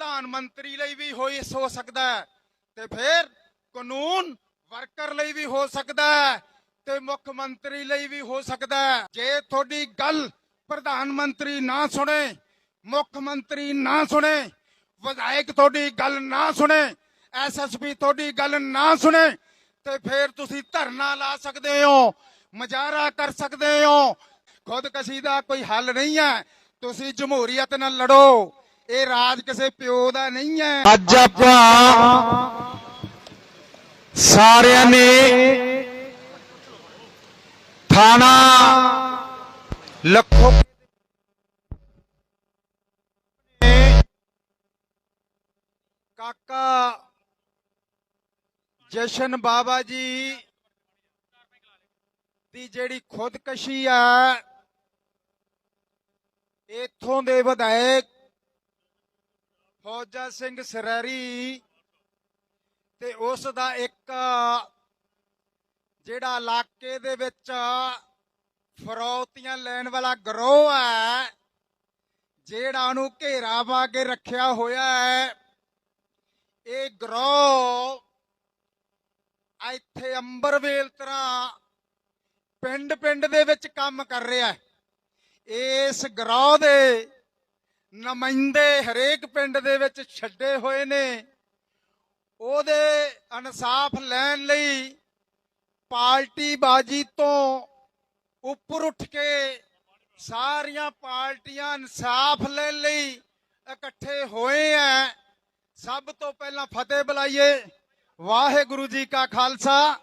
ਪ੍ਰਧਾਨ ਮੰਤਰੀ ਲਈ ਵੀ ਹੋਈ ਹੋ ਸਕਦਾ ਹੈ ਤੇ ਫਿਰ ਕਾਨੂੰਨ ਵਰਕਰ ਲਈ ਵੀ ਹੋ ਸਕਦਾ ਹੈ ਤੇ ਮੁੱਖ ਮੰਤਰੀ ਲਈ ਵੀ ਹੋ ਸਕਦਾ ਹੈ। ਜੇ ਤੁਹਾਡੀ ਗੱਲ ਪ੍ਰਧਾਨ ਮੰਤਰੀ ਨਾ ਸੁਣੇ, ਮੁੱਖ ਮੰਤਰੀ ਨਾ ਸੁਣੇ, ਵਿਧਾਇਕ ਤੁਹਾਡੀ ਗੱਲ ਨਾ ਸੁਣੇ ਐਸਐਸਪੀ ਤੁਹਾਡੀ ਗੱਲ ਨਾ ਸੁਣੇ, ਤੇ ਫਿਰ ਤੁਸੀਂ ਧਰਨਾ ਲਾ ਸਕਦੇ ਹੋ ਮੁਜ਼ਾਹਰਾ ਕਰ ਸਕਦੇ ਹੋ। ਖੁਦਕਸ਼ੀ ਦਾ ਕੋਈ ਹੱਲ ਨਹੀਂ ਹੈ। ਤੁਸੀਂ ਜਮਹੂਰੀਅਤ ਨਾਲ ਲੜੋ। ਇਹ ਰਾਜ ਕਿਸੇ ਪਿਓ ਦਾ ਨਹੀਂ ਹੈ। ਅੱਜ ਆਪਾਂ ਸਾਰਿਆਂ ਨੇ ਥਾਣਾ ਲੱਖੋ ਕਾਕਾ ਜਸ਼ਨ ਬਾਬਾ ਜੀ ਦੀ ਜਿਹੜੀ ਖੁਦਕਸ਼ੀ ਆ ਇਥੋਂ ਦੇ ਵਿਧਾਇਕ ਫੌਜਾ ਸਿੰਘ ਸਰੈਰੀ ਤੇ ਉਸ ਦਾ ਇੱਕ, ਜਿਹੜਾ ਇਲਾਕੇ ਦੇ ਵਿੱਚ ਫਰੌਤੀਆਂ ਲੈਣ ਵਾਲਾ ਗਰੋਹ ਹੈ, ਜਿਹੜਾ ਉਹਨੂੰ ਘੇਰਾ ਪਾ ਕੇ ਰੱਖਿਆ ਹੋਇਆ ਹੈ, ਇਹ ਗਰੋਹ ਇੱਥੇ ਅੰਬਰਵੇਲ ਤਰ੍ਹਾਂ ਪਿੰਡ ਪਿੰਡ ਦੇ ਵਿੱਚ ਕੰਮ ਕਰ ਰਿਹਾ ਹੈ। ਇਸ ਗਰੋਹ ਦੇ ਨੁਮਾਇੰਦੇ ਹਰੇਕ ਪਿੰਡ ਦੇ ਵਿੱਚ ਛੱਡੇ ਹੋਏ ਨੇ। ਉਹਦੇ ਇਨਸਾਫ ਲੈਣ ਲਈ ਪਾਰਟੀ ਬਾਜੀ ਤੋਂ ਉੱਪਰ ਉੱਠ ਕੇ ਸਾਰੀਆਂ ਪਾਰਟੀਆਂ ਇਨਸਾਫ ਲੈਣ ਲਈ ਇਕੱਠੇ ਹੋਏ ਆ ਸਭ ਤੋਂ ਪਹਿਲਾਂ ਫਤਿਹ ਬੁਲਾਈਏ। ਵਾਹਿਗੁਰੂ ਜੀ ਕਾ ਖਾਲਸਾ,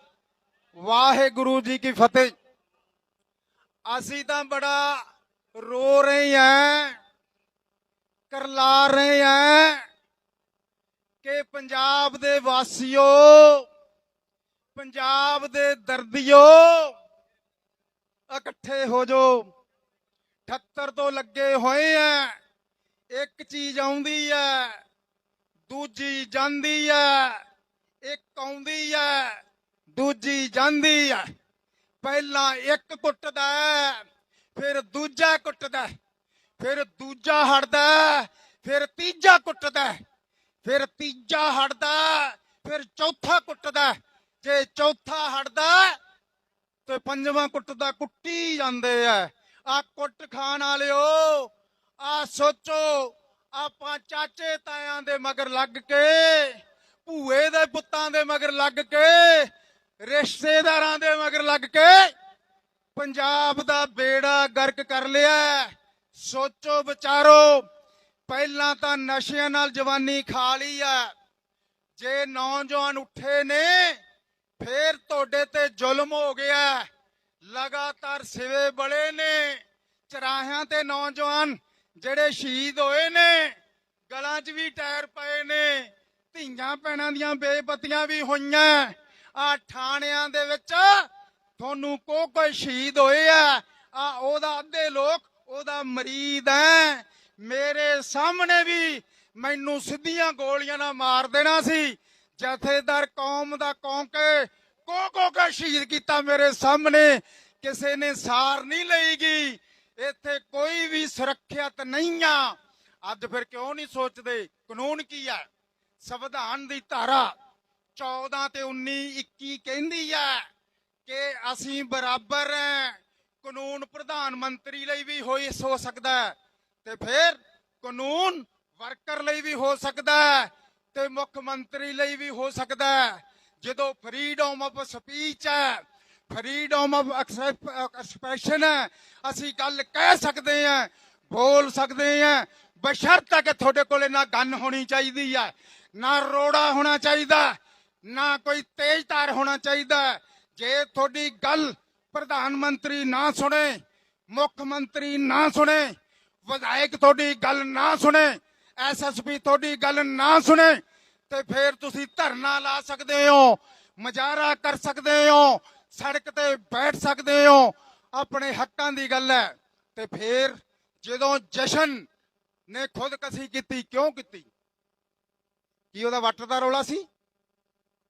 ਵਾਹਿਗੁਰੂ ਜੀ ਕੀ ਫਤਿਹ। ਅਸੀਂ ਤਾਂ ਬੜਾ ਰੋ ਰਹੇ ਹਾਂ ਕਰਲਾ ਰਹੇ ਹਾਂ ਕਿ ਪੰਜਾਬ ਦੇ ਵਾਸੀਓ, ਪੰਜਾਬ ਦੇ ਦਰਦੀਓ, ਇਕੱਠੇ ਹੋ ਜੋ। 78 ਤੋਂ ਲੱਗੇ ਹੋਏ ਆ ਇੱਕ ਚੀਜ਼ ਆਉਂਦੀ ਹੈ ਦੂਜੀ ਜਾਂਦੀ ਹੈ ਇੱਕ ਆਉਂਦੀ ਹੈ ਦੂਜੀ ਜਾਂਦੀ ਹੈ ਪਹਿਲਾਂ ਇੱਕ ਕੁੱਟਦਾ ਫਿਰ ਦੂਜਾ ਕੁੱਟਦਾ ਫਿਰ ਦੂਜਾ ਹਟਦਾ ਫਿਰ ਤੀਜਾ ਕੁੱਟਦਾ ਫਿਰ ਤੀਜਾ ਹਟਦਾ ਫਿਰ ਚੌਥਾ ਕੁੱਟਦਾ ਜੇ ਚੌਥਾ ਹਟਦਾ ਤੇ ਪੰਜਵਾਂ ਕੁੱਟਦਾ ਕੁੱਟੀ ਜਾਂਦੇ ਆ। ਆ ਕੁੱਟ ਖਾਣ ਵਾਲਿਓ, ਆ ਸੋਚੋ, ਆਪਾਂ ਚਾਚੇ ਤਾਇਆਂ ਦੇ ਮਗਰ ਲੱਗ ਕੇ, ਭੂਏ ਦੇ ਪੁੱਤਾਂ ਦੇ ਮਗਰ ਲੱਗ ਕੇ, ਰਿਸ਼ਤੇਦਾਰਾਂ ਦੇ ਮਗਰ ਲੱਗ ਕੇ, ਪੰਜਾਬ ਦਾ ਬੇੜਾ ਗਰਕ ਕਰ ਲਿਆ ਸੋਚੋ ਵਿਚਾਰੋ, ਪਹਿਲਾਂ ਤਾਂ ਨਸ਼ਿਆਂ ਨਾਲ ਜਵਾਨੀ ਖਾ ਲਈ ਆ। ਜੇ ਨੌਜਵਾਨ ਉੱਠੇ ਨੇ, ਫੇਰ ਤੁਹਾਡੇ ਤੇ ਜ਼ੁਲਮ ਹੋ ਗਿਆ। ਲਗਾਤਾਰ ਸਿਵੇ ਬੜੇ ਨੇ। ਚਰਾਹਿਆਂ ਤੇ ਨੌਜਵਾਨ ਜਿਹੜੇ ਸ਼ਹੀਦ ਹੋਏ ਨੇ, ਗਲਾਂ 'ਚ ਵੀ ਟਾਇਰ ਪਏ ਨੇ। ਧੀਆਂ ਭੈਣਾਂ ਦੀਆਂ ਬੇਪਤੀਆਂ ਵੀ ਹੋਈਆਂ। ਆ ਥਾਣਿਆਂ ਦੇ ਵਿੱਚ ਤੁਹਾਨੂੰ ਕੋ ਕੋਈ ਸ਼ਹੀਦ ਹੋਏ ਆ। ਆ ਉਹਦਾ ਅੱਧੇ ਲੋਕ ਉਹਦਾ ਮਰੀਦ ਐ। ਮੇਰੇ ਸਾਹਮਣੇ ਵੀ ਮੈਨੂੰ ਸਿੱਧੀਆਂ ਗੋਲੀਆਂ ਨਾਲ ਮਾਰ ਦੇਣਾ ਸੀ। ਜਥੇਦਾਰ ਕੌਮ ਦਾ ਕੌਂਕੇ ਕੋ ਕੋ ਕੇ ਸ਼ਹੀਦ ਕੀਤਾ ਮੇਰੇ ਸਾਹਮਣੇ। ਕਿਸੇ ਨੇ ਸਾਰ ਨਹੀਂ ਲਈਗੀ। ਇੱਥੇ ਕੋਈ ਵੀ ਸੁਰੱਖਿਅਤ ਨਹੀਂ ਆ। ਅੱਜ ਫਿਰ ਕਿਉਂ ਨਹੀਂ ਸੋਚਦੇ? ਕਾਨੂੰਨ ਕੀ ਹੈ ਸੰਵਿਧਾਨ ਦੀ ਧਾਰਾ 14 ਤੇ 19 21 ਕਹਿੰਦੀ ਹੈ ਕਿ ਅਸੀਂ ਬਰਾਬਰ ਹੈ ਕਾਨੂੰਨ ਪ੍ਰਧਾਨ ਮੰਤਰੀ ਲਈ ਵੀ ਹੋਈ ਹੋ ਸਕਦਾ ਹੈ ਤੇ ਫਿਰ ਕਾਨੂੰਨ ਵਰਕਰ ਲਈ ਵੀ ਹੋ ਸਕਦਾ ਹੈ ਤੇ ਮੁੱਖ ਮੰਤਰੀ ਲਈ ਵੀ ਹੋ ਸਕਦਾ ਹੈ। ਜਦੋਂ ਫਰੀडम ਆਫ ਸਪੀਚ ਹੈ ਫਰੀडम ਆਫ ਐਕਸਪ੍ਰੈਸ਼ਨ ਹੈ, ਅਸੀਂ ਗੱਲ ਕਹਿ ਸਕਦੇ ਹਾਂ, ਬੋਲ ਸਕਦੇ ਹਾਂ, ਬਸ਼ਰਤ ਕਿ ਤੁਹਾਡੇ ਕੋਲੇ ਨਾ ਗੰਨ ਹੋਣੀ ਚਾਹੀਦੀ ਹੈ, ਨਾ ਰੋੜਾ ਹੋਣਾ ਚਾਹੀਦਾ, ਨਾ ਕੋਈ ਤੇਜ਼ ਤਾਰ ਹੋਣਾ ਚਾਹੀਦਾ। ਜੇ ਤੁਹਾਡੀ ਗੱਲ ਪ੍ਰਧਾਨ ਮੰਤਰੀ ਨਾ ਸੁਣੇ, ਮੁੱਖ ਮੰਤਰੀ ਨਾ ਸੁਣੇ, ਵਿਧਾਇਕ ਤੁਹਾਡੀ ਗੱਲ ਨਾ ਸੁਣੇ ਐਸਐਸਪੀ ਤੁਹਾਡੀ ਗੱਲ ਨਾ ਸੁਣੇ, ਤੇ ਫਿਰ ਤੁਸੀਂ ਧਰਨਾ ਲਾ ਸਕਦੇ ਹੋ, ਮੁਜ਼ਾਹਰਾ ਕਰ ਸਕਦੇ ਹੋ, ਸੜਕ ਤੇ ਬੈਠ ਸਕਦੇ ਹੋ, ਆਪਣੇ ਹੱਕਾਂ ਦੀ ਗੱਲ ਹੈ। ਤੇ ਫਿਰ ਜਦੋਂ ਜਸ਼ਨ ਨੇ ਖੁਦਕਸ਼ੀ ਕੀਤੀ, ਕਿਉਂ ਕੀਤੀ? ਕੀ ਉਹਦਾ ਵੱਟ ਦਾ ਰੌਲਾ ਸੀ?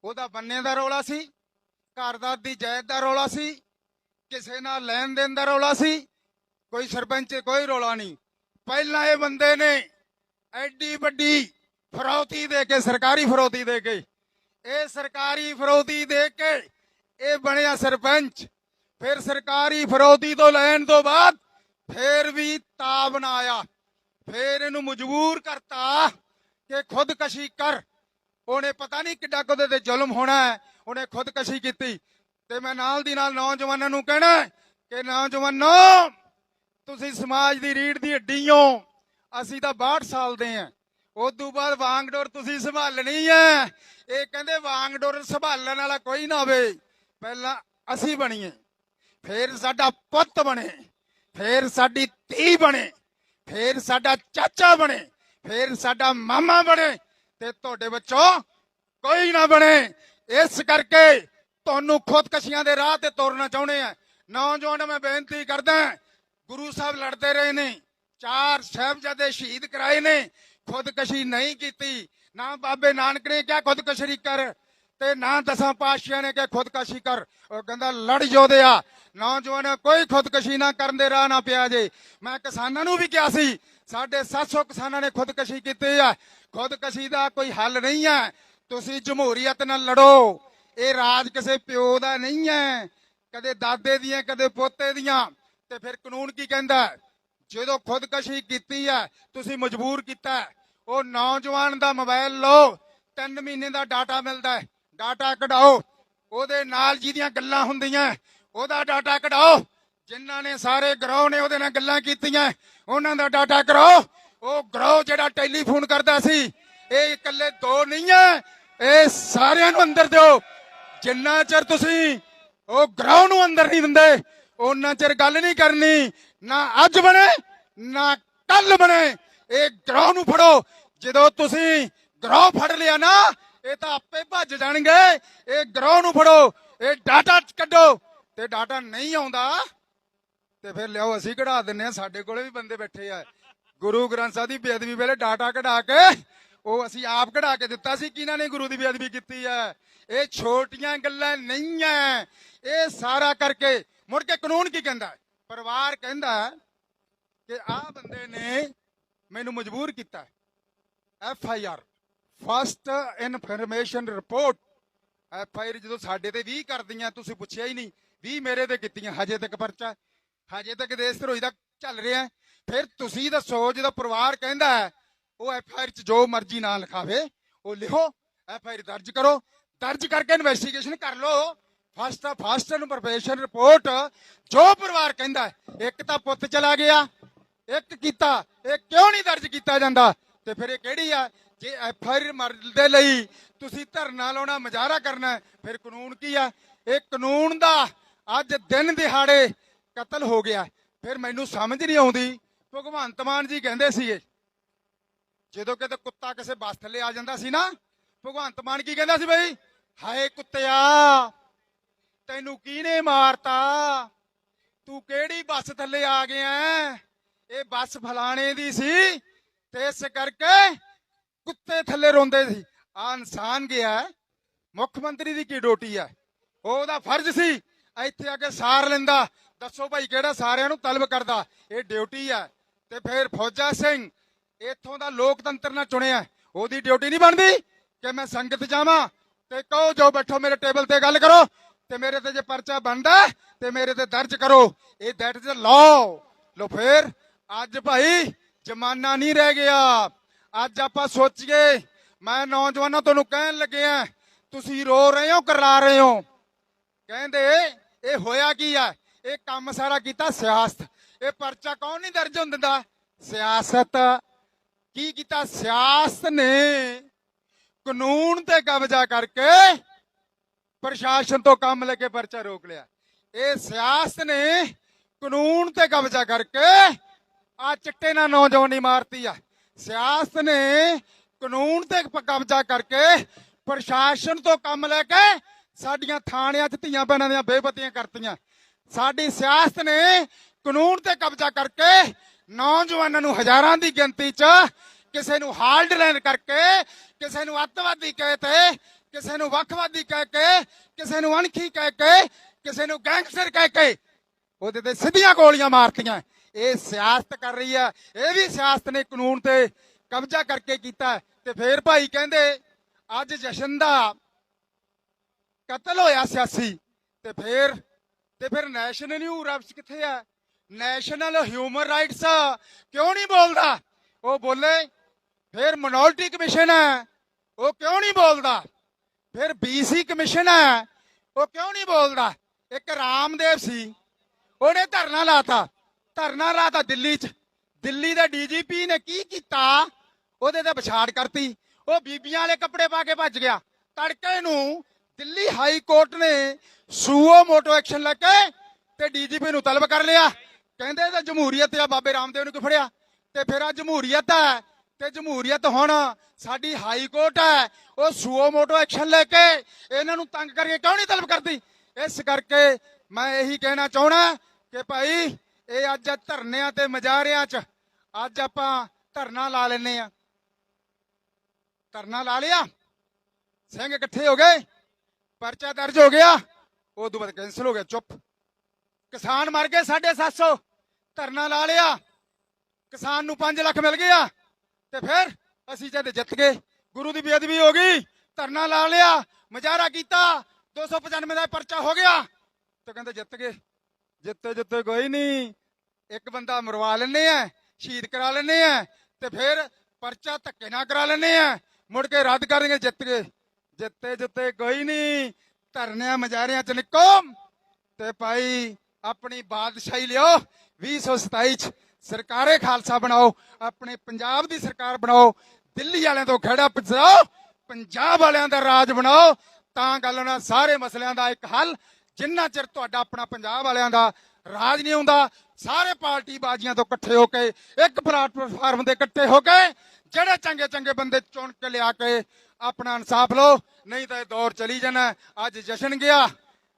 ਉਹਦਾ ਬੰਨੇ ਦਾ ਰੌਲਾ ਸੀ? ਘਰ ਦਾ ਦੀ ਜਾਇਦ ਦਾ ਰੌਲਾ ਸੀ? ਕਿਸੇ ਨਾਲ ਲੈਣ ਦੇਣ ਦਾ ਰੌਲਾ ਸੀ? ਕੋਈ ਸਰਪੰਚ, ਕੋਈ ਰੌਲਾ ਨਹੀਂ। ਪਹਿਲਾਂ ਇਹ ਬੰਦੇ ਨੇ ਐਡੀ ਵੱਡੀ ਫਰੌਤੀ ਦੇ ਕੇ, ਸਰਕਾਰੀ ਫਰੌਤੀ ਦੇ ਕੇ, ਇਹ ਸਰਕਾਰੀ ਫਰੌਤੀ ਦੇ ਕੇ ਇਹ ਬਣਿਆ ਸਰਪੰਚ। ਫਿਰ ਸਰਕਾਰੀ ਫਰੌਤੀ ਤੋਂ ਲੈਣ ਤੋਂ ਬਾਅਦ ਫਿਰ ਵੀ ਤਾ ਬਣਾਇਆ ਫਿਰ ਇਹਨੂੰ ਮਜਬੂਰ ਕਰਤਾ ਕਿ ਖੁਦਕਸ਼ੀ ਕਰ। ਉਹਨੇ ਪਤਾ ਨਹੀਂ ਕਿੱਡਾ ਕੁਦੇ ਤੇ ਜ਼ੁਲਮ ਹੋਣਾ ਹੈ। ਉਹਨੇ ਖੁਦਕਸ਼ੀ ਕੀਤੀ। ਤੇ ਮੈਂ ਨਾਲ ਦੀ ਨਾਲ ਨੌਜਵਾਨਾਂ ਨੂੰ ਕਹਿਣਾ ਕਿ ਨੌਜਵਾਨੋ, ਤੁਸੀਂ ਸਮਾਜ ਦੀ ਰੀੜ ਦੀ ਹੱਡੀ ਹੋ। ਅਸੀਂ ਤਾਂ 62 ਸਾਲ ਦੇ ਆਂ ਉਦੋਂ ਬਾਅਦ ਵਾਂਗਡੋਰ ਤੁਸੀਂ ਸੰਭਾਲਣੀ ਹੈ। ਇਹ ਕਹਿੰਦੇ ਵਾਂਗਡੋਰ ਸੰਭਾਲਣ ਵਾਲਾ ਕੋਈ ਨਾ ਹੋਵੇ। ਪਹਿਲਾਂ ਅਸੀਂ ਬਣੀਏ। ਫੇਰ ਸਾਡਾ ਪੁੱਤ ਬਣੇ। ਫੇਰ ਸਾਡੀ ਧੀ ਬਣੇ। ਫੇਰ ਸਾਡਾ ਚਾਚਾ ਬਣੇ। ਫਿਰ ਸਾਡਾ ਮਾਮਾ ਬਣੇ। ਤੇ ਤੁਹਾਡੇ ਵਿੱਚੋਂ ਕੋਈ ਨਾ ਬਣੇ। ਇਸ ਕਰਕੇ ਤੁਹਾਨੂੰ ਖੁਦਕਸ਼ੀਆਂ ਦੇ ਰਾਹ ਤੇ ਤੋਰਨਾ ਚਾਹੁੰਦੇ ਆ। ਨੌਜਵਾਨ, ਮੈਂ ਬੇਨਤੀ ਕਰਦਾ ਗੁਰੂ ਸਾਹਿਬ ਲੜਦੇ ਰਹੇ ਨੇ ਚਾਰ ਸਾਹਿਬਜ਼ਾਦੇ ਸ਼ਹੀਦ ਕਰਾਏ ਨੇ, ਖੁਦਕਸ਼ੀ ਨਹੀਂ ਕੀਤੀ। ਨਾ ਬਾਬੇ ਨਾਨਕ ਨੇ ਕਿਹਾ, ਖੁਦਕਸ਼ੀ ਕਰ। ਤੇ ਨਾ ਦਸਾਂ ਪਾਤਸ਼ਾਹਾਂ ਨੇ ਕਿਹਾ, ਖੁਦਕਸ਼ੀ ਕਰ। ਉਹ ਕਹਿੰਦਾ, ਲੜ ਜੋਧਿਆ ਨੌਜਵਾਨ, ਕੋਈ ਖੁਦਕਸ਼ੀ ਨਾ ਕਰਨ ਦੇ ਰਾਹ ਨਾ ਪਿਆ ਜੇ। ਮੈਂ ਕਿਸਾਨਾਂ ਨੂੰ ਵੀ ਕਿਹਾ ਸੀ, ਸਾਡੇ 700 ਕਿਸਾਨਾਂ ਨੇ ਖੁਦਕਸ਼ੀ ਕੀਤੀ ਆ। ਖੁਦਕਸ਼ੀ ਦਾ ਕੋਈ ਹੱਲ ਨਹੀਂ ਹੈ ਤੁਸੀਂ ਜਮਹੂਰੀਅਤ ਨਾਲ ਲੜੋ। ਇਹ ਰਾਜ ਕਿਸੇ ਪਿਓ ਦਾ ਨਹੀਂ ਹੈ, ਕਦੇ ਦਾਦੇ ਦੀਆਂ, ਕਦੇ ਪੋਤੇ ਦੀਆਂ। ਤੇ ਫਿਰ ਕਾਨੂੰਨ ਕੀ ਕਹਿੰਦਾ ਜਦੋਂ ਖੁਦਕਸ਼ੀ ਕੀਤੀ ਹੈ, ਤੁਸੀਂ ਮਜਬੂਰ ਕੀਤਾ ਉਹ ਨੌਜਵਾਨ ਦਾ ਮੋਬਾਈਲ ਲਓ 3 ਮਹੀਨੇ ਦਾ ਡਾਟਾ ਮਿਲਦਾ ਹੈ। ਡਾਟਾ ਕਢਾਓ, ਉਹਦੇ ਨਾਲ ਜਿਹਦੀਆਂ ਗੱਲਾਂ ਹੁੰਦੀਆਂ ਉਹਦਾ ਡਾਟਾ ਕਢਾਓ। ਜਿਨ੍ਹਾਂ ਨੇ ਸਾਰੇ ਗਰੋਹ ਨੇ, ਉਹਦੇ ਨਾਲ ਗੱਲਾਂ ਕੀਤੀਆਂ ਉਹਨਾਂ ਦਾ ਡਾਟਾ ਕਰਾਓ ਉਹ ਗਰੋਹ ਜਿਹੜਾ ਟੈਲੀਫੋਨ ਕਰਦਾ ਸੀ, ਇਹ ਇਕੱਲੇ ਦੋ ਨਹੀਂ ਹੈ, ਇਹ ਸਾਰਿਆਂ ਨੂੰ ਅੰਦਰ ਦਿਓ। ਜਿੰਨਾ ਚਿਰ ਤੁਸੀਂ ਉਹ ਗਰਾਊਂਡ ਨੂੰ ਅੰਦਰ ਨਹੀਂ ਦਿੰਦੇ, ਉਹਨਾਂ ਚਿਰ ਗੱਲ ਨਹੀਂ ਕਰਨੀ, ਨਾ ਅੱਜ ਬਣੇ, ਨਾ ਕੱਲ ਬਣੇ। ਇਹ ਗਰਾਊਂਡ ਨੂੰ ਫੜੋ। ਜਦੋਂ ਤੁਸੀਂ ਗਰਾਊਂਡ ਫੜ ਲਿਆ ਨਾ, ਇਹ ਤਾਂ ਆਪੇ ਭੱਜ ਜਾਣਗੇ। ਇਹ ਗਰਾਊਂਡ ਨੂੰ ਫੜੋ। ਇਹ ਡਾਟਾ ਕੱਢੋ। ਤੇ ਡਾਟਾ ਨਹੀਂ ਆਉਂਦਾ, ਤੇ ਫਿਰ ਲਿਆਓ, ਅਸੀਂ ਕਢਾ ਦਿੰਨੇ ਆ ਸਾਡੇ ਕੋਲੇ ਵੀ ਬੰਦੇ ਬੈਠੇ ਆ। ਗੁਰੂ ਗ੍ਰੰਥ ਸਾਹਿਬ ਦੀ ਬੇਅਦਬੀ ਵੇਲੇ ਡਾਟਾ ਕਢਾ ਕੇ, ਉਹ ਅਸੀਂ ਆਪ ਕਢਾ ਕੇ ਦਿੱਤਾ ਸੀ। ਕਿਹਨਾਂ ਨੇ ਗੁਰੂ ਦੀ ਬੇਅਦਬੀ ਕੀਤੀ ਹੈ ਇਹ ਛੋਟੀਆਂ ਗੱਲਾਂ ਨਹੀਂ ਐ ਇਹ ਸਾਰਾ ਕਰਕੇ ਮੁੜ ਕੇ ਕਾਨੂੰਨ ਕੀ ਕਹਿੰਦਾ? ਪਰਿਵਾਰ ਕਹਿੰਦਾ ਕਿ ਆਹ ਬੰਦੇ ਨੇ ਮੈਨੂੰ ਮਜਬੂਰ ਕੀਤਾ। F I R first information report F I R ਜਦੋਂ ਸਾਡੇ ਤੇ 20 ਕਰਦੀਆਂ ਤੁਸੀਂ ਪੁੱਛਿਆ ਹੀ ਨਹੀਂ। 20 ਮੇਰੇ ਤੇ ਕੀਤੀਆਂ ਹਜੇ ਤੱਕ ਪਰਚਾ। ਹਜੇ ਤੱਕ ਦੇਸ਼ ਧਰੋਹੀ ਦਾ ਚੱਲ ਰਿਹਾ। ਫਿਰ ਤੁਸੀਂ ਦੱਸੋ ਜਦੋਂ ਪਰਿਵਾਰ ਕਹਿੰਦਾ ਹੈ, ਉਹ ਐਫ ਆਈ ਆਰ ਚ ਜੋ ਮਰਜ਼ੀ ਨਾਂ ਲਿਖਾਵੇ ਉਹ ਲਿਖੋ ਐਫ ਆਈ ਆਰ ਦਰਜ ਕਰੋ। ਦਰਜ ਕਰਕੇ ਇਨਵੈਸਟੀਗੇਸ਼ਨ ਕਰ ਲਓ। ਫਸਟ ਫਸਟ ਇਨਫੋਰਮੇਸ਼ਨ ਰਿਪੋਰਟ ਜੋ ਪਰਿਵਾਰ ਕਹਿੰਦਾ ਇੱਕ ਤਾਂ ਪੁੱਤ ਚਲਾ ਗਿਆ, ਇੱਕ ਕੀਤਾ, ਇਹ ਕਿਉਂ ਨਹੀਂ ਦਰਜ ਕੀਤਾ ਜਾਂਦਾ? ਤੇ ਫਿਰ ਇਹ ਕਿਹੜੀ ਆ? ਜੇ ਐਫ ਆਈ ਆਰ ਦੇ ਲਈ ਤੁਸੀਂ ਧਰਨਾ ਲਾਉਣਾ, ਮੁਜ਼ਾਹਰਾ ਕਰਨਾ ਫਿਰ ਕਾਨੂੰਨ ਕੀ ਆ? ਇਹ ਕਾਨੂੰਨ ਦਾ ਅੱਜ ਦਿਨ ਦਿਹਾੜੇ ਕਤਲ ਹੋ ਗਿਆ। ਫਿਰ ਮੈਨੂੰ ਸਮਝ ਨਹੀਂ ਆਉਂਦੀ। ਭਗਵੰਤ ਮਾਨ ਜੀ ਕਹਿੰਦੇ ਸੀਗੇ, ਜਦੋਂ ਕਿਤੇ ਕੁੱਤਾ ਕਿਸੇ ਬੱਸ ਥੱਲੇ ਆ ਜਾਂਦਾ ਸੀ ਨਾ, ਭਗਵੰਤ ਮਾਨ ਕੀ ਕਹਿੰਦਾ ਸੀ ਬਈ? ਹਾਏ ਕੁੱਤਿਆ, ਤੈਨੂੰ ਕਿਹਨੇ ਮਾਰਤਾ? ਤੂੰ ਕਿਹੜੀ ਬੱਸ ਥੱਲੇ ਆ ਗਿਆ ਇਹ ਬੱਸ ਫਲਾਣੇ ਦੀ ਸੀ ਤੇ ਇਸ ਕਰਕੇ ਕੁੱਤੇ ਥੱਲੇ ਰੋਂਦੇ ਸੀ। ਆ ਇਨਸਾਨ ਗਿਆ ਮੁੱਖ ਮੰਤਰੀ ਦੀ ਕੀ ਡਿਊਟੀ ਹੈ? ਉਹਦਾ ਫਰਜ਼ ਸੀ, ਇੱਥੇ ਆ ਕੇ ਸਾਰ ਲੈਂਦਾ। ਦੱਸੋ ਭਾਈ, ਕਿਹੜਾ ਸਾਰਿਆਂ ਨੂੰ ਤਲਬ ਕਰਦਾ? ਇਹ ਡਿਊਟੀ ਹੈ। ਤੇ ਫਿਰ ਫੌਜਾ ਸਿੰਘ ਇੱਥੋਂ ਦਾ ਲੋਕਤੰਤਰ ਨਾਲ ਚੁਣਿਆ। ਉਹਦੀ ਡਿਊਟੀ ਨਹੀਂ ਬਣਦੀ ਕਿ ਮੈਂ ਸੰਗਤ ਜਾਵਾਂ? ਤੇ ਕਹੋ, ਜੋ ਬੈਠੋ ਮੇਰੇ ਟੇਬਲ ਤੇ ਗੱਲ ਕਰੋ ਤੇ ਮੇਰੇ ਤੇ ਜੇ ਪਰਚਾ ਬਣਦਾ ਤੇ ਮੇਰੇ ਤੇ ਦਰਜ ਕਰੋ। ਇਹ ਦੈਟ ਇਜ਼ ਲਾਅ ਲੋ ਫਿਰ, ਅੱਜ ਭਾਈ ਜ਼ਮਾਨਾ ਨਹੀਂ ਰਹਿ ਗਿਆ। ਅੱਜ ਆਪਾਂ ਸੋਚੀਏ, ਮੈਂ ਨੌਜਵਾਨਾਂ ਤੁਹਾਨੂੰ ਕਹਿਣ ਲੱਗਿਆ ਤੁਸੀਂ ਰੋ ਰਹੇ ਹੋ ਕਰਲਾ ਰਹੇ ਹੋ। ਕਹਿੰਦੇ, ਇਹ ਹੋਇਆ ਕੀ ਆ? ਇਹ ਕੰਮ ਸਾਰਾ ਕੀਤਾ ਸਿਆਸਤ। ਇਹ ਪਰਚਾ ਕੌਣ ਨਹੀਂ ਦਰਜ ਹੁੰਦਾ? ਸਿਆਸਤ। ਕੀ ਕੀਤਾ? ਸਿਆਸਤ ਨੇ। ਕਾਨੂੰਨ ਤੇ ਕਬਜ਼ਾ ਕਰਕੇ ਪ੍ਰਸ਼ਾਸਨ ਤੋਂ ਕੰਮ ਲੈ ਕੇ ਪਰਚਾ ਰੋਕ ਲਿਆ। ਇਹ ਸਿਆਸਤ ਨੇ ਕਾਨੂੰਨ ਤੇ ਕਬਜ਼ਾ ਕਰਕੇ ਆ ਚਿੱਟੇ ਨਾਲ ਨੌਜਵਾਨੀ ਮਾਰਤੀ ਆ। ਸਿਆਸਤ ਨੇ ਕਾਨੂੰਨ ਤੇ ਕਬਜ਼ਾ ਕਰਕੇ ਪ੍ਰਸ਼ਾਸਨ ਤੋਂ ਕੰਮ ਲੈ ਕੇ ਸਾਡੀਆਂ ਥਾਣਿਆਂ 'ਚ ਧੀਆਂ ਭੈਣਾਂ ਦੀਆਂ ਬੇਪਤੀਆਂ ਕਰਤੀਆਂ। ਸਾਡੀ ਸਿਆਸਤ ਨੇ ਕਾਨੂੰਨ ਤੇ ਕਬਜ਼ਾ ਕਰਕੇ ਨੌਜਵਾਨਾਂ ਨੂੰ ਹਜ਼ਾਰਾਂ ਦੀ ਗਿਣਤੀ 'ਚ ਕਿਸੇ ਨੂੰ ਹਾਲਡਲੈਂਡ ਕਰਕੇ, ਕਿਸੇ ਨੂੰ ਅੱਤਵਾਦੀ ਕਹਿ ਤੇ, ਕਿਸੇ ਨੂੰ ਵੱਖਵਾਦੀ ਕਹਿ ਕੇ, ਕਿਸੇ ਨੂੰ ਅਣਖੀ ਕਹਿ ਕੇ, ਕਿਸੇ ਨੂੰ ਗੈਂਗਸਟਰ ਕਹਿ ਕੇ, ਉਹਦੇ ਤੇ ਸਿੱਧੀਆਂ ਗੋਲੀਆਂ ਮਾਰਤੀਆਂ। ਇਹ ਸਿਆਸਤ ਕਰ ਰਹੀ ਹੈ ਇਹ ਵੀ ਸਿਆਸਤ ਨੇ ਕਾਨੂੰਨ ਤੇ ਕਬਜ਼ਾ ਕਰਕੇ ਕੀਤਾ। ਤੇ ਫੇਰ ਭਾਈ ਕਹਿੰਦੇ, ਅੱਜ ਜਸ਼ਨ ਦਾ ਕਤਲ ਹੋਇਆ ਸਿਆਸੀ। ਤੇ ਫੇਰ, ਤੇ ਫਿਰ ਨੈਸ਼ਨਲ ਨਿਊ ਰਾਈਟਸ ਕਿੱਥੇ ਆ? ਨੈਸ਼ਨਲ ਹਿਊਮਨ ਰਾਈਟਸ ਕਿਉਂ ਨਹੀਂ ਬੋਲਦਾ? ਉਹ ਬੋਲੇ ਫਿਰ ਮਿਨੋਰਟੀ ਕਮਿਸ਼ਨ ਹੈ, ਉਹ ਕਿਉਂ ਨਹੀਂ ਬੋਲਦਾ? ਫਿਰ ਬੀਸੀ ਕਮਿਸ਼ਨ ਹੈ, ਉਹ ਕਿਉਂ ਨਹੀਂ ਬੋਲਦਾ? ਇੱਕ ਰਾਮਦੇਵ ਸੀ, ਉਹਨੇ ਧਰਨਾ ਲਾਤਾ ਧਰਨਾ ਲਾਤਾ ਦਿੱਲੀ 'ਚ। ਦਿੱਲੀ ਦੇ ਡੀਜੀਪੀ ਨੇ ਕੀ ਕੀਤਾ? ਉਹਦੇ ਤੇ ਵਿਛਾੜ ਕਰਤੀ। ਉਹ ਬੀਬੀਆਂ ਵਾਲੇ ਕੱਪੜੇ ਪਾ ਕੇ ਭੱਜ ਗਿਆ। ਤੜਕੇ ਨੂੰ ਦਿੱਲੀ ਹਾਈ ਕੋਰਟ ਨੇ ਸੂਓ ਮੋਟੋ ਐਕਸ਼ਨ ਲੈ ਕੇ ਤੇ ਡੀਜੀਪੀ ਨੂੰ ਤਲਬ ਕਰ ਲਿਆ। ਕਹਿੰਦੇ ਤਾਂ ਜਮਹੂਰੀਅਤ ਆ, ਬਾਬੇ ਰਾਮਦੇਵ ਨੂੰ ਕਿਉਂ ਫੜਿਆ? ਤੇ ਫਿਰ ਆ ਜਮਹੂਰੀਅਤ ਹੈ ਤੇ ਜਮਹੂਰੀਅਤ ਹੁਣ ਸਾਡੀ ਹਾਈ ਕੋਰਟ ਹੈ, ਉਹ ਸੂਓ ਮੋਟੋ ਐਕਸ਼ਨ ਲੈ ਕੇ ਇਹਨਾਂ ਨੂੰ ਤੰਗ ਕਰਕੇ ਕਿਉਂ ਨਹੀਂ ਤਲਬ ਕਰਦੀ? ਇਸ ਕਰਕੇ ਮੈਂ ਇਹੀ ਕਹਿਣਾ ਚਾਹਣਾ ਕਿ ਭਾਈ, ਇਹ ਅੱਜ ਧਰਨਿਆਂ ਤੇ ਮਜਾਰਿਆਂ 'ਚ ਅੱਜ ਆਪਾਂ ਧਰਨਾ ਲਾ ਲੈਨੇ ਆ ਧਰਨਾ ਲਾ ਲਿਆ। ਸਿੰਘ ਇਕੱਠੇ ਹੋ ਗਏ। ਪਰਚਾ ਦਰਜ ਹੋ ਗਿਆ। ਉਹ ਤੋਂ ਬਾਅਦ ਕੈਂਸਲ ਹੋ ਗਿਆ। ਚੁੱਪ। ਕਿਸਾਨ ਮਰ ਗਏ 750 ਧਰਨਾ ਲਾ ਲਿਆ। ਕਿਸਾਨ ਨੂੰ 5 ਲੱਖ ਮਿਲ ਗਿਆ ਤੇ ਫਿਰ ਅਸੀਂ ਜਦ ਜਿੱਤ ਗਏ। ਗੁਰੂ ਦੀ ਬੇਅਦਬੀ ਹੋ ਗਈ, ਧਰਨਾ ਲਾ ਲਿਆ ਮਜ਼ਾਰਾ ਕੀਤਾ 295 ਦਾ ਪਰਚਾ ਹੋ ਗਿਆ ਤੇ ਕਹਿੰਦੇ ਜਿੱਤ ਗਏ। ਜਿੱਤੇ ਜਿੱਤੇ ਕੋਈ ਨਹੀਂ, ਇੱਕ ਬੰਦਾ ਮਰਵਾ ਲੈਨੇ ਆ, ਸ਼ਹੀਦ ਕਰਾ ਲੈਨੇ ਆ ਤੇ ਫਿਰ ਪਰਚਾ ਧੱਕੇ ਨਾਲ ਕਰਾ ਲੈਨੇ ਆ, ਮੁੜ ਕੇ ਰੱਦ ਕਰ ਦੇਂਗੇ ਜਿੱਤ ਗਏ। ਜਿੱਤੇ ਜਿੱਤੇ ਕੋਈ ਨਹੀਂ, ਧਰਨਿਆਂ ਮਜ਼ਾਰਿਆਂ ਚ ਨਿਕੋ ਤੇ ਭਾਈ ਆਪਣੀ ਬਾਦਸ਼ਾਹੀ ਲਿਓ 2027 ਚ ਸਰਕਾਰੇ ਖਾਲਸਾ ਬਣਾਓ, ਆਪਣੇ ਪੰਜਾਬ ਦੀ ਸਰਕਾਰ ਬਣਾਓ, ਦਿੱਲੀ ਵਾਲਿਆਂ ਤੋਂ ਖੜਾ ਪਜਾਓ ਪੰਜਾਬ ਵਾਲਿਆਂ ਦਾ ਰਾਜ ਬਣਾਓ, ਤਾਂ ਗੱਲ ਉਹਨਾਂ ਸਾਰੇ ਮਸਲਿਆਂ ਦਾ ਇੱਕ ਹੱਲ, ਜਿੰਨਾ ਚਿਰ ਤੁਹਾਡਾ ਆਪਣਾ ਪੰਜਾਬ ਵਾਲਿਆਂ ਦਾ ਰਾਜ ਨਹੀਂ ਹੁੰਦਾ, ਸਾਰੇ ਪਾਰਟੀ ਬਾਜ਼ੀਆਂ ਤੋਂ ਇਕੱਠੇ ਹੋ ਕੇ, ਇੱਕ ਪਲੇਟਫਾਰਮ ਦੇ ਇਕੱਠੇ ਹੋ ਕੇ, ਜਿਹੜੇ ਚੰਗੇ ਚੰਗੇ ਬੰਦੇ ਚੁਣ ਕੇ ਲਿਆ ਕੇ ਆਪਣਾ ਇਨਸਾਫ ਲਓ, ਨਹੀਂ ਤਾਂ ਇਹ ਦੌਰ ਚਲੀ ਜਾਣਾ, ਅੱਜ ਜਸ਼ਨ ਗਿਆ।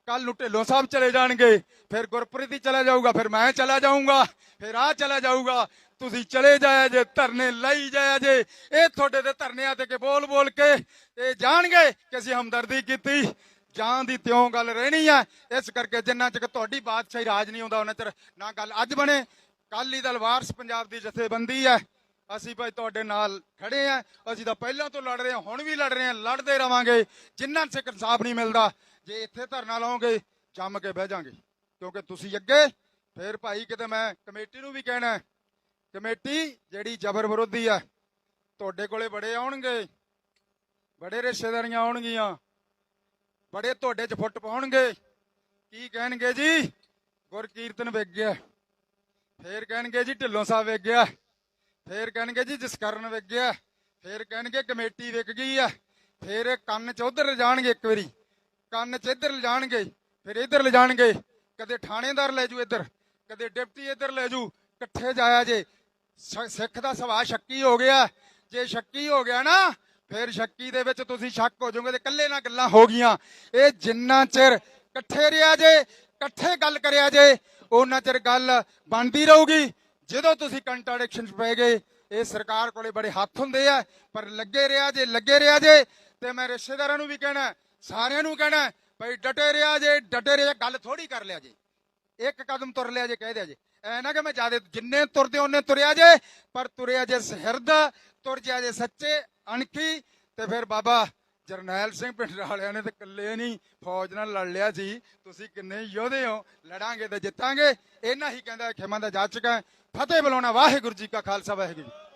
ਕੱਲ ਨੂੰ ਢਿੱਲੋਂ ਸਾਹਿਬ ਚਲੇ ਜਾਣਗੇ, ਫਿਰ ਗੁਰਪ੍ਰੀਤ ਹੀ ਚਲਾ ਜਾਊਗਾ, ਫਿਰ ਮੈਂ ਚਲਾ ਜਾਊਂਗਾ, ਫਿਰ ਆ ਚਲਾ ਜਾਊਗਾ। ਤੁਸੀਂ ਚਲੇ ਜਾਇਆ ਜੇ, ਧਰਨੇ ਲਈ ਜਾਇਆ ਜੇ, ਇਹ ਤੁਹਾਡੇ ਦੇ ਧਰਨਿਆਂ ਤੇ ਕੇ ਬੋਲ ਬੋਲ ਕੇ ਇਹ ਜਾਣਗੇ ਕਿ ਅਸੀਂ ਹਮਦਰਦੀ ਕੀਤੀ। ਜਾਨ ਦੀ ਤਿਉਂ ਗੱਲ ਰਹਿਣੀ ਆ, ਇਸ ਕਰਕੇ ਜਿੰਨਾ ਚਿਰ ਤੁਹਾਡੀ ਬਾਦਸ਼ਾਹੀ ਰਾਜ ਨਹੀਂ ਆਉਂਦਾ, ਉਹਨਾਂ ਚਿਰ ਨਾ ਗੱਲ ਅੱਜ ਬਣੇ। ਕਾਲੀ ਦਲ ਵਾਰਸ ਪੰਜਾਬ ਦੀ ਜਥੇਬੰਦੀ ਹੈ ਅਸੀਂ ਭਾਈ ਤੁਹਾਡੇ ਨਾਲ ਖੜੇ ਆ। ਅਸੀਂ ਤਾਂ ਪਹਿਲਾਂ ਤੋਂ ਲੜ ਰਹੇ ਹਾਂ ਹੁਣ ਵੀ ਲੜ ਰਹੇ ਹਾਂ ਲੜਦੇ ਰਵਾਂਗੇ। ਜਿੰਨਾ ਚਿਰ ਇਨਸਾਫ ਨਹੀਂ ਮਿਲਦਾ ਜੇ ਇੱਥੇ ਧਰਨਾ ਲਾਓਗੇ ਜੰਮ ਕੇ ਬਹਿ ਜਾਾਂਗੇ। ਕਿਉਂਕਿ ਤੁਸੀਂ ਅੱਗੇ, ਫੇਰ ਭਾਈ ਕਿਤੇ ਮੈਂ ਕਮੇਟੀ ਨੂੰ ਵੀ ਕਹਿਣਾ ਕਮੇਟੀ ਜਿਹੜੀ ਜ਼ਬਰ ਵਿਰੋਧੀ ਆ, ਤੁਹਾਡੇ ਕੋਲੇ ਬੜੇ ਆਉਣਗੇ, ਬੜੇ ਰਿਸ਼ਤੇਦਾਰੀਆਂ ਆਉਣਗੀਆਂ, ਬੜੇ ਤੁਹਾਡੇ 'ਚ ਫੁੱਟ ਪਾਉਣਗੇ। ਕੀ ਕਹਿਣਗੇ ਜੀ? ਗੁਰਕੀਰਤਨ ਵਿਕ ਗਿਆ। ਫੇਰ ਕਹਿਣਗੇ ਜੀ ਢਿੱਲੋਂ ਸਾਹਿਬ ਵਿਕ ਗਿਆ। ਫੇਰ ਕਹਿਣਗੇ ਜੀ ਜਸਕਰਨ ਵਿਕ ਗਿਆ। ਫੇਰ ਕਹਿਣਗੇ ਕਮੇਟੀ ਵਿਕ ਗਈ ਆ। ਫੇਰ ਕੰਨ 'ਚ ਉਧਰ ਲਿਜਾਣਗੇ ਇੱਕ ਵਾਰੀ। ਕੰਨ 'ਚ ਇੱਧਰ ਲਿਜਾਣਗੇ, ਫਿਰ ਇੱਧਰ ਲਿਜਾਣਗੇ। ਕਦੇ ਥਾਣੇਦਾਰ ਲੈ ਜੂ ਇੱਧਰ, ਕਦੇ ਡਿਪਟੀ ਇੱਧਰ ਲੈ ਜੂ, ਇਕੱਠੇ ਜਾਇਆ ਜੇ। ਸ- ਸਿੱਖ ਦਾ ਸੁਭਾਅ ਸ਼ੱਕੀ ਹੋ ਗਿਆ। ਜੇ ਸ਼ੱਕੀ ਹੋ ਗਿਆ ਨਾ, ਫਿਰ ਸ਼ੱਕੀ ਦੇ ਵਿੱਚ ਤੁਸੀਂ ਸ਼ੱਕ ਹੋ ਜਾਓਗੇ ਤੇ ਇਕੱਲੇ ਨਾਲ ਗੱਲਾਂ ਹੋ ਗਈਆਂ। ਇਹ ਜਿੰਨਾ ਚਿਰ ਇਕੱਠੇ ਰਿਹਾ ਜੇ, ਇਕੱਠੇ ਗੱਲ ਕਰਿਆ ਜੇ ਉਹਨਾਂ ਚਿਰ ਗੱਲ ਬਣਦੀ ਰਹੂਗੀ। ਜਦੋਂ ਤੁਸੀਂ ਕੰਟਰਡਿਕਸ਼ਨ ਚ ਪੈ ਗਏ, ਇਹ ਸਰਕਾਰ ਕੋਲੇ ਬੜੇ ਹੱਥ ਹੁੰਦੇ ਆ, ਪਰ ਲੱਗੇ ਰਿਹਾ ਜੇ, ਲੱਗੇ ਰਿਹਾ ਜੇ, ਤੇ ਮੈਂ ਰਿਸ਼ਤੇਦਾਰਾਂ ਨੂੰ ਵੀ ਕਹਿਣਾ ਸਾਰਿਆਂ ਨੂੰ ਕਹਿਣਾ ਭਾਈ ਡਟੇ ਰਿਹਾ ਜੇ ਡਟੇ ਰਿਆ ਗੱਲ ਥੋੜੀ ਕਰ ਲਿਆ ਜੇ। ਇੱਕ ਕਦਮ ਤੁਰ ਲਿਆ ਜੇ, ਕਹਿ ਦਿਆ ਜੇ। ਐ ਨਾ ਕਿ ਮੈਂ ਜਿਆਦੇ ਜਿੰਨੇ ਤੁਰਦੇ ਉਹਨੇ ਤੁਰਿਆ ਜੇ, ਪਰ ਤੁਰਿਆ ਜੇ ਸਹਿਰਦ ਤੁਰ ਜਾ ਜੇ ਸੱਚੇ, ਅਣਖੀ, ਤੇ ਫਿਰ ਬਾਬਾ ਜਰਨੈਲ ਸਿੰਘ ਪਿੰਡ ਵਾਲਿਆਂ ਨੇ ਤੇ ਇਕੱਲੇ ਨਹੀਂ, ਫੌਜ ਨਾਲ ਲੜ ਲਿਆ ਸੀ। ਤੁਸੀਂ ਕਿੰਨੇ ਯੋਧੇ ਹੋ, ਲੜਾਂਗੇ ਤੇ ਜਿੱਤਾਂਗੇ। ਇਹਨਾਂ ਹੀ ਕਹਿੰਦਾ ਖਿਮਾ ਦਾ ਜਾਚਕ ਹੈ। ਫਤਿਹ ਬੁਲਾਉਣਾ ਵਾਹਿਗੁਰੂ ਜੀ ਕਾ ਖਾਲਸਾ ਵਾਹਿਗੁਰੂ ਜੀ